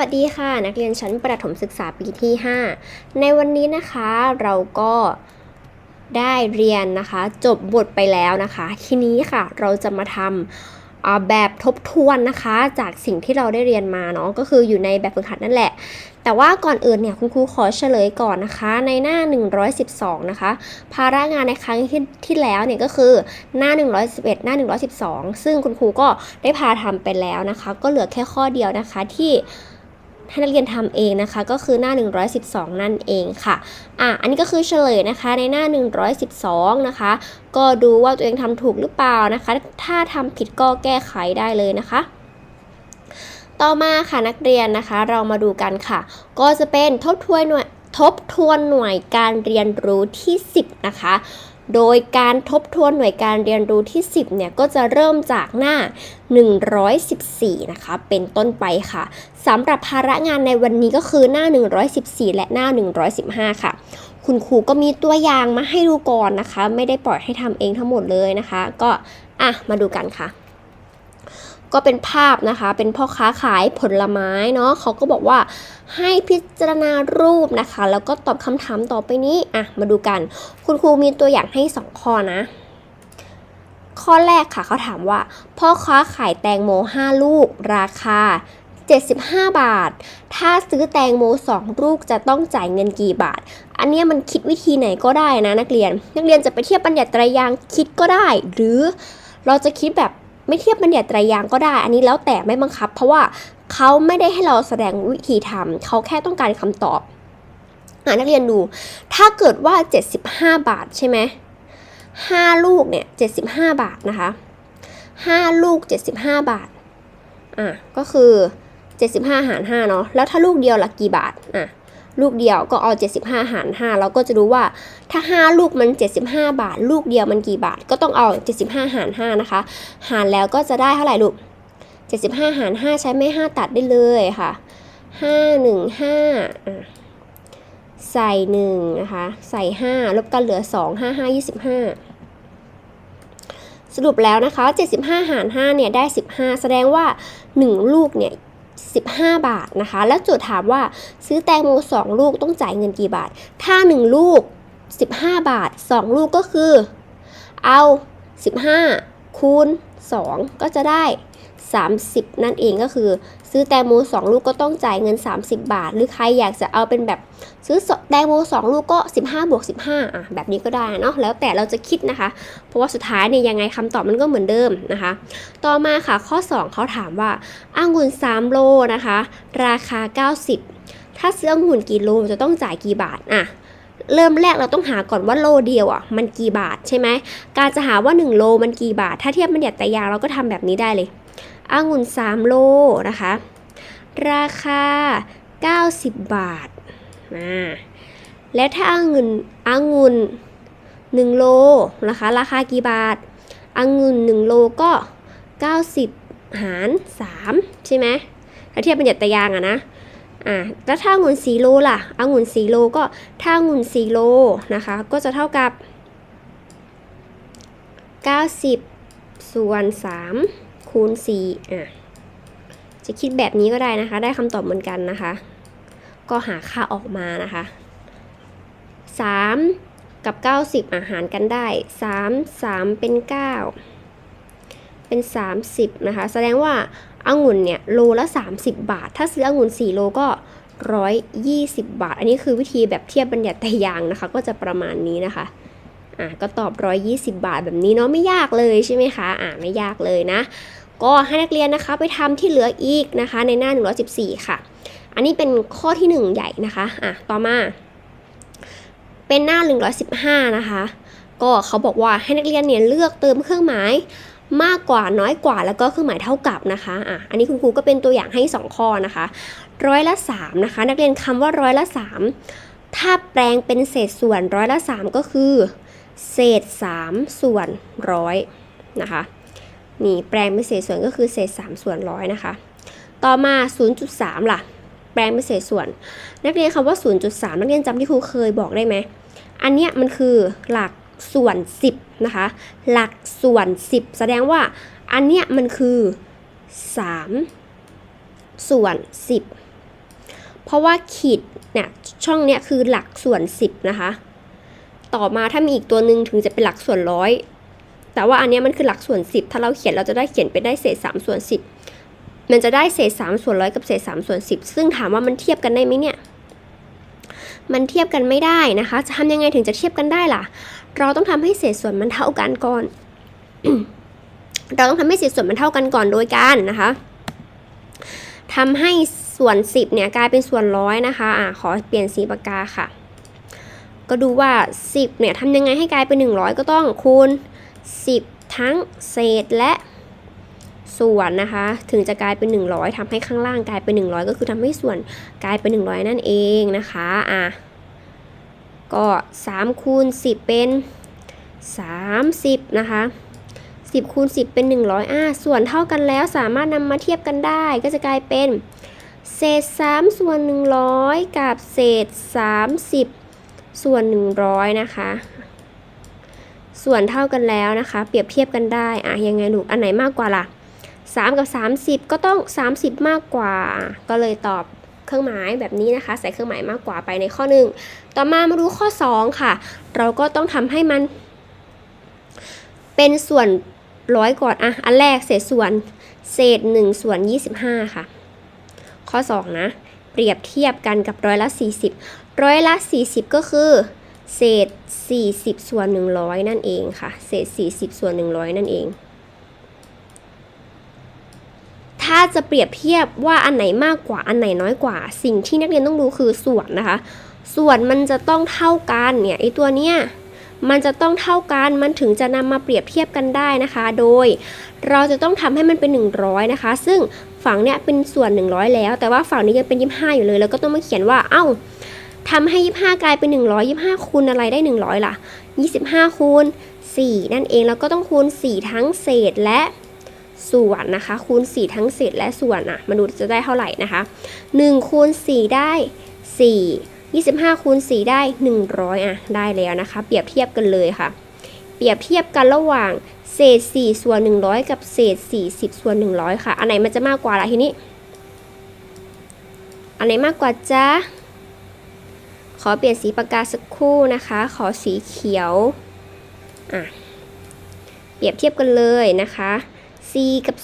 วัสดีค่ะ นักเรียนชั้นประถมศึกษาปีที่ 5 ในวันนี้นะคะเราก็ได้เรียนนะคะ จบบทไปแล้วนะคะ ทีนี้ค่ะเราจะมาทำแบบทบทวนนะคะ จากสิ่งที่เราได้เรียนมาเนาะก็คืออยู่ในแบบฝึกหัดนั่นแหละ แต่ว่าก่อนอื่นเนี่ยคุณครูขอเฉลยก่อนนะคะ ในหน้า 112 นะคะ ภาระงานในครั้งที่ที่แล้วเนี่ยก็คือหน้า 111 หน้า 112 ซึ่งคุณครูก็ได้พาทำไปแล้วนะคะ ก็เหลือแค่ข้อเดียวนะคะที่ ให้นักเรียนทำเองนะคะ ก็คือหน้า 112 นั่นเองค่ะอะอันนี้ก็คือเฉลยนะคะในหน้า 112 นะคะ ก็ดูว่าตัวเองทำถูกหรือเปล่านะคะ ถ้าทำผิดก็แก้ไขได้เลยนะคะต่อมาค่ะนักเรียนนะคะเรามาดูกันค่ะ ก็จะเป็นทบทวนหน่วยทบทวนหน่วยการเรียนรู้ที่ 10 นะคะ โดยการทบทวนหน่วยการเรียนรู้ที่ 10 เนี่ย ก็จะเริ่มจากหน้า 114 นะคะ เป็นต้นไปค่ะสำหรับภาระงานในวันนี้ก็คือหน้า 114 และหน้า 115 ค่ะ คุณครูก็มีตัวอย่างมาให้ดูก่อนนะคะ ไม่ได้ปล่อยให้ทำเองทั้งหมดเลยนะคะ ก็อะมาดูกันค่ะ ก็เป็นภาพนะคะ เป็นพ่อค้าขายผลไม้เนาะเขาก็บอกว่าให้พิจารณารูปนะคะ แล้วก็ตอบคำถามต่อไปนี้อะมาดูกัน คุณครูมีตัวอย่างให้ 2 ข้อนะ ข้อแรกค่ะเขาถามว่า พ่อค้าขายแตงโม 5 ลูก ราคา 75 บาท ถ้าซื้อแตงโม 2 ลูกจะต้องจ่ายเงินกี่บาท อันเนี้ยมันคิดวิธีไหนก็ได้นะนักเรียน นักเรียนจะไปเทียบบัญญัติตรยางคิดก็ได้ หรือเราจะคิดแบบ ไม่เทียบบัญญัติไตรยางก็ได้ อันนี้แล้วแต่ไม่บังคับ เพราะว่าเขาไม่ได้ให้เราแสดงวิธีทำเขาแค่ต้องการคำตอบอะนักเรียนดู ถ้าเกิดว่า 75 บาทใช่ไหม5ลูกเนี่ย75บาทนะคะ5ลูก75บาท อะ ก็คือ75หาร5เนาะ แล้วถ้าลูกเดียวละกี่บาท อะ ลูกเดียวก็เอา 75 หาร 5 เราก็จะรู้ว่าถ้า 5 ลูกมัน 75 บาท ลูกเดียวมันกี่บาท ก็ต้องเอา 75 หาร 5 นะคะ หารแล้วก็จะได้เท่าไหร่ลูก 75 หาร 5 ใช้ไม่5ตัดได้เลยค่ะ 5 1 5อะใส่ 1 นะคะ ใส่ 5 ลบกันเหลือ 2 5 5 25สรุปแล้วนะคะ 75 หาร 5 เนี่ย ได้ 15 แสดงว่า 1 ลูกเนี่ย 15 บาทนะคะ แล้วโจทย์ถามว่าซื้อแตงโม2 ลูกต้องจ่ายเงินกี่บาท ถ้า 1 ลูก 15 บาท 2 ลูกก็คือ เอา 15 คูณ 2 ก็จะได้ 30 นั่นเองก็คือ ซื้อแตงโม2 ลูกก็ต้องจ่ายเงิน 30 บาท หรือใครอยากจะเอาเป็นแบบซื้อแตงโม2 ลูกก็ 15บวก15อะแบบนี้ก็ได้เนาะแล้วแต่เราจะคิดนะคะ เพราะว่าสุดท้ายเนี่ยยังไงคำตอบมันก็เหมือนเดิมนะคะ ต่อมาค่ะข้อ 2เขาถามว่าอางุ่น3โลนะคะ ราคา 90 ถ้าซื้อองุ่นกี่โลจะต้องจ่ายกี่บาทอะเริ่มแรกเราต้องหาก่อนว่าโลเดียวอะมันกี่บาทใช่ไหมการจะหาว่า 1 โลมันกี่บาท ถ้าเทียบมันหยัดแต่ยางเราก็ทำแบบนี้ได้เลย องุ่น 3 โลนะคะ ราคา 90 บาทนะและถ้าองุ่นองุ่น1โลนะคะ ราคากี่บาทองุ่น1โลก็ 90 หาร 3 ใช่ไหมถ้าเทียบเป็นหยัดตะยางอะนะอ่าแล้วถ้าองุ่น4โลล่ะองุ่น4โลก็ถ้าองุ่น4โลนะคะ ก็จะเท่ากับ 90 ส่วน 3 คูณ 4 อะ จะคิดแบบนี้ก็ได้นะคะ ได้คำตอบเหมือนกันนะคะ ก็หาค่าออกมานะคะ 3 กับ 90 อาหารกันได้ 3 3 เป็น 9 เป็น 30 นะคะ แสดงว่าอางุ่นเนี่ยโลละ 30 บาท ถ้าซื้อองุ่น 4 โลก็ 120 บาท อันนี้คือวิธีแบบเทียบบัญญัติแต่ยางนะคะ ก็จะประมาณนี้นะคะอะก็ตอบ 120 บาทแบบนี้เนาะไม่ยากเลยใช่ไหมคะอะไม่ยากเลยนะ ก็ให้นักเรียนนะคะไปทำที่เหลืออีกนะคะ ในหน้า 114 ค่ะ อันนี้เป็นข้อที่ 1 ใหญ่นะคะอะต่อมา เป็นหน้า 115 นะคะ ก็เขาบอกว่าให้นักเรียนเนี่ยเลือกเติมเครื่องหมายมากกว่าน้อยกว่าแล้วก็เครื่องหมายเท่ากับนะคะอะอันนี้คุณครูก็เป็นตัวอย่างให้ 2 ข้อนะคะร้อยละ3นะคะ นักเรียนคำว่าร้อยละ 3 ถ้าแปลงเป็นเศษส่วนร้อยละ 3 ก็คือ เศษ 3 ส่วนร้อยนะคะ นี่แปลงเป็นเศษส่วนก็คือเศษ 3 ส่วนร้อยนะคะ ต่อมา 0.3 ล่ะ แปลงเป็นเศษส่วน นักเรียนคำว่า 0.3 นักเรียนจำที่ครูเคยบอกได้ไหม อันเนี้ยมันคือหลักส่วน 10 นะคะ หลักส่วน 10 แสดงว่าอันเนี้ยมันคือ 3 ส่วน 10 เพราะว่าขีดเนี่ยช่องเนี้ยคือหลักส่วน 10 นะคะ ต่อมาถ้ามีอีกตัวหนึ่งถึงจะเป็นหลักส่วนร้อย แต่ว่าอันนี้มันคือหลักส่วน 10 ถ้าเราเขียนเราจะได้เขียนไปได้เศษ3ส่วน10 มันจะได้เศษ3ส่วนร้อยกับเศษ3ส่วน10 ซึ่งถามว่ามันเทียบกันได้ไหมเนี่ย มันเทียบกันไม่ได้นะคะ จะทำยังไงถึงจะเทียบกันได้ล่ะ เราต้องทำให้เศษส่วนมันเท่ากันก่อน เราต้องทำให้เศษส่วนมันเท่ากันก่อนโดยการนะคะทำให้ส่วน 10เนี่ยกลายเป็นส่วนร้อยนะคะอะขอเปลี่ยนสีปากกาค่ะ ก็ดูว่า 10เนี่ยทำยังไงให้กลายเป็น 100 ก็ต้องคูณ 10 ทั้งเศษและส่วนนะคะ ถึงจะกลายเป็น 100ทำให้ข้างล่างกลายเป็น 100 ก็คือทำให้ส่วนกลายเป็น 100 นั่นเองนะคะอะก็3คูณ10 เป็น 30 นะคะ 10คูณ10 เป็น 100อะส่วนเท่ากันแล้วสามารถนำมาเทียบกันได้ ก็จะกลายเป็น เศษ 3 ส่วน 100 กับเศษ 30 ส่วน 100 นะคะ ส่วนเท่ากันแล้วนะคะ เปรียบเทียบกันได้อะยังไงลูกอันไหนมากกว่าล่ะ 3 กับ 30 ก็ต้อง 30 มากกว่า ก็เลยตอบเครื่องหมายแบบนี้นะคะ ใส่เครื่องหมายมากกว่าไปในข้อหนึ่งต่อมามาดูข้อ 2 ค่ะ เราก็ต้องทำให้มัน เป็นส่วนร้อยก่อนอะอันแรกเศษส่วนเศษ1ส่วน25 ค่ะ ข้อ 2 นะ เปรียบเทียบกันกับร้อยละ 40 ร้อยละ 40 ก็คือ เศษ 40 ส่วน 100 นั่นเองค่ะ เศษ 40 ส่วน 100 นั่นเอง ถ้าจะเปรียบเทียบว่าอันไหนมากกว่าอันไหนน้อยกว่า สิ่งที่นักเรียนต้องรู้คือส่วนนะคะ ส่วนมันจะต้องเท่ากันเนี่ยไอตัวเนี้ยมันจะต้องเท่ากัน มันถึงจะนำมาเปรียบเทียบกันได้นะคะ โดยเราจะต้องทำให้มันเป็น 100 นะคะ ซึ่งฝั่งเนี้ยเป็นส่วน 100 แล้ว แต่ว่าฝั่งนี้ยังเป็น 25 อยู่เลย แล้วก็ต้องมาเขียนว่า เอ้า ทำให้ 25 กลายเป็น 125 คูณอะไรได้ 100 ล่ะ 25 คูณ 4 นั่นเอง แล้วก็ต้องคูณ 4 ทั้งเศษและส่วนนะคะ คูณ 4 ทั้งเศษและส่วนอะมาดูจะได้เท่าไหร่นะคะ 1 คูณ 4 ได้ 4 25คูณ4ได้ 100อะได้แล้วนะคะ เปรียบเทียบกันเลยค่ะ เปรียบเทียบกันระหว่างเศษ 4 ส่วน 100 กับเศษ 40 ส่วน 100 ค่ะ อันไหนมันจะมากกว่าล่ะทีนี้ อันไหนมากกว่าจ๊ะ ขอเปลี่ยนสีปากกาสักครู่นะคะ ขอสีเขียว อะ เปรียบเทียบกันเลยนะคะ4กับ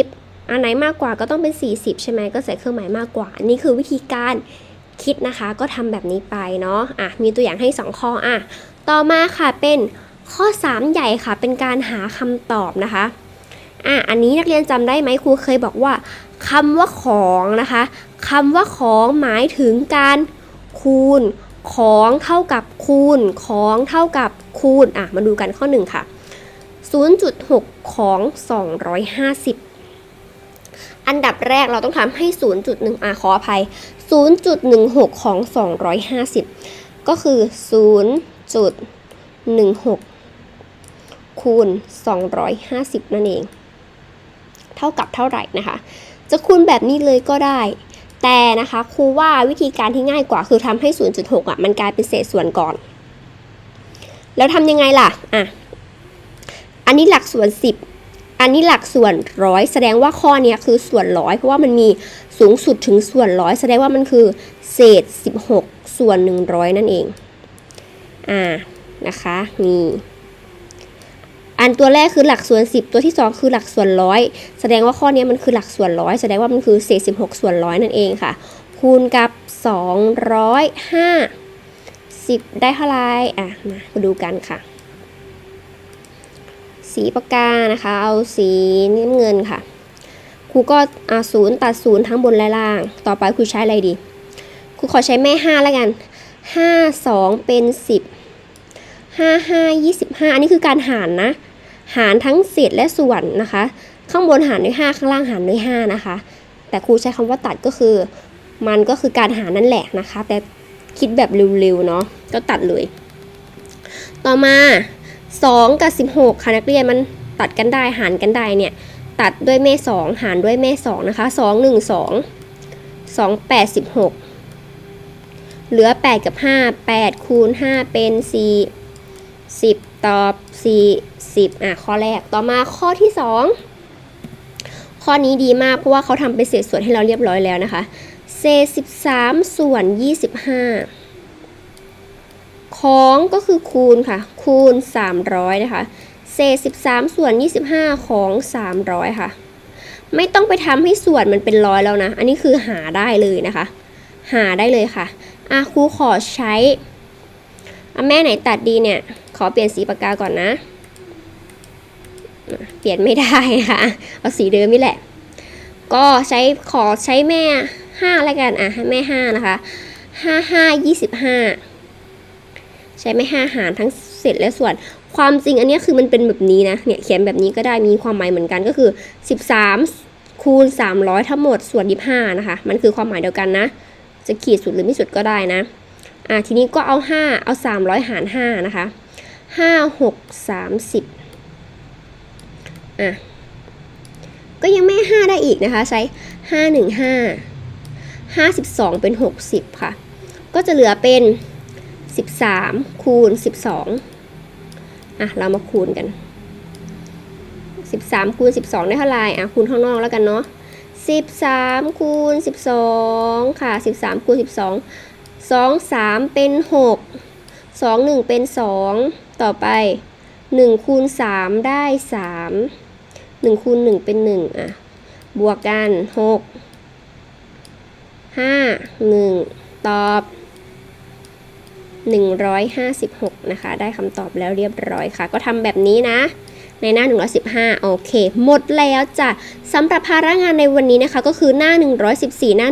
40 อันไหนมากกว่าก็ต้องเป็น 40 ใช่ไหมก็ใส่เครื่องหมายมากกว่า นี่คือวิธีการคิดนะคะ ก็ทำแบบนี้ไปเนาะ อะ มีตัวอย่างให้ 2 ข้อ อะ ต่อมาค่ะ เป็นข้อ 3 ใหญ่ค่ะ เป็นการหาคำตอบนะคะ อะ อันนี้นักเรียนจำได้ไหมครูเคยบอกว่าคำว่าของนะคะคำว่าของหมายถึงการคูณ ของเท่ากับคูณ ของเท่ากับคูณ อะ มาดูกันข้อ 1 ค่ะ 0.6 ของ 250 อันดับแรกเราต้องทำให้ 0.1อะขออภัย 0.16 ของ 250 ก็คือ 0.16 คูณ 250 นั่นเอง เท่ากับเท่าไหร่นะคะ จะคูณแบบนี้เลยก็ได้ แต่นะคะครูว่าวิธีการที่ง่ายกว่าคือทำให้ 0.6อะมันกลายเป็นเศษส่วนก่อน แล้วทำยังไงล่ะอะอันนี้หลักส่วน 10 อันนี้หลักส่วนร้อยแสดงว่าข้อนี้คือส่วนร้อยเพราะว่ามันมีสูงสุดถึงส่วนร้อยแสดงว่ามันคือเศษ 16 ส่วน 100 นั่นเองอ่านะคะมี อันตัวแรกคือหลักส่วน 10 ตัวที่ 2 คือหลักส่วนร้อยแสดงว่าข้อนี้มันคือหลักส่วนร้อยแสดงว่ามันคือเศษ16 ส่วนร้อยนั่นเองค่ะ คูณกับ 205 10 ได้เท่าไรอะมามาดูกันค่ะ สีปากกานะคะ เอาสีน้ำเงินค่ะครูก็อ่าศูนย์ตัดศูนย์ทั้งบนและล่าง ต่อไปครูใช้อะไรดีครูขอใช้แม่ 5 แล้วกัน 5 2 เป็น 10 5 5 25 อันนี้คือการหารนะ หารทั้งเศษและส่วนนะคะ ข้างบนหารด้วย 5 ข้างล่างหารด้วย 5 นะคะ แต่ครูใช้คำว่าตัดก็คือ มันก็คือการหารนั่นแหละนะคะ แต่คิดแบบเร็วๆเนาะก็ตัดเลย ต่อมา 2 กับ 16 ค่ะนักเรียนมันตัดกันได้หารกันได้เนี่ย ตัดด้วยแม่ 2 หารด้วยแม่ 2 นะคะ 2 1 2 2 8 16 เหลือ 8 กับ 5 8 คูณ 5 เป็น 4 10 ตอบ4 10อะข้อแรกต่อมาข้อที่ 2 ข้อนี้ดีมากเพราะว่าเขาทำเป็นเศษส่วนให้เราเรียบร้อยแล้วนะคะ เศษ 13 ส่วน 25 ของก็คือคูณค่ะ คูณ 300 นะคะ เศษ 13 ส่วน 25 ของ 300 ค่ะ ไม่ต้องไปทำให้ส่วนมันเป็นร้อยแล้วนะ อันนี้คือหาได้เลยนะคะ หาได้เลยค่ะอะครูขอใช้อะแม่ไหนตัดดีเนี่ย ขอเปลี่ยนสีปากกาก่อนนะ เปลี่ยนไม่ได้นะคะเอาสีเดิมนี่แหละ ก็ใช้ขอใช้แม่ห้าแล้วกันอะให้แม่ห้านะคะห้าห้ายี่สิบห้าใช้แม่ห้าหารทั้งเศษและส่วน ความจริงอันนี้คือมันเป็นแบบนี้นะเนี่ยเขียนแบบนี้ก็ได้มีความหมายเหมือนกันก็คือ13คูณ 300 ทั้งหมดส่วน25นะคะ มันคือความหมายเดียวกันนะ จะขีดสุดหรือไม่สุดก็ได้นะ อะทีนี้ก็เอา 5 เอา 300 หาร 5 นะคะ 5 6 30อะ ก็ยังไม่5ได้อีกนะคะ ใช้5 1 5 52เป็น60ค่ะ ก็จะเหลือเป็น13คูณ12อะ เรามาคูณกัน13คูณ12ได้เท่าไหร่อะคูณข้างนอกแล้วกันเนาะ13คูณ12ค่ะ13คูณ12 2 3เป็น6 2 1เป็น2 ต่อไป1คูณ3 ได้ 3 1คูณ1เป็น 1 อะ บวกกัน 6 5 1 ตอบ 156 นะคะ ได้คำตอบแล้วเรียบร้อยค่ะ ก็ทำแบบนี้นะในหน้า 115 โอเค หมดแล้วจ้ะสำหรับภาระงานในวันนี้นะคะ ก็คือหน้า 114 หน้า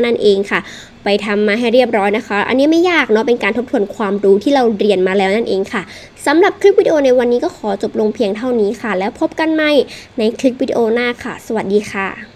115 นั่นเองค่ะ ไปทำมาให้เรียบร้อยนะคะ อันนี้ไม่ยากเนาะเป็นการทบทวนความรู้ที่เราเรียนมาแล้วนั่นเองค่ะสำหรับคลิปวิดีโอในวันนี้ก็ขอจบลงเพียงเท่านี้ค่ะ แล้วพบกันใหม่ในคลิปวิดีโอหน้าค่ะ สวัสดีค่ะ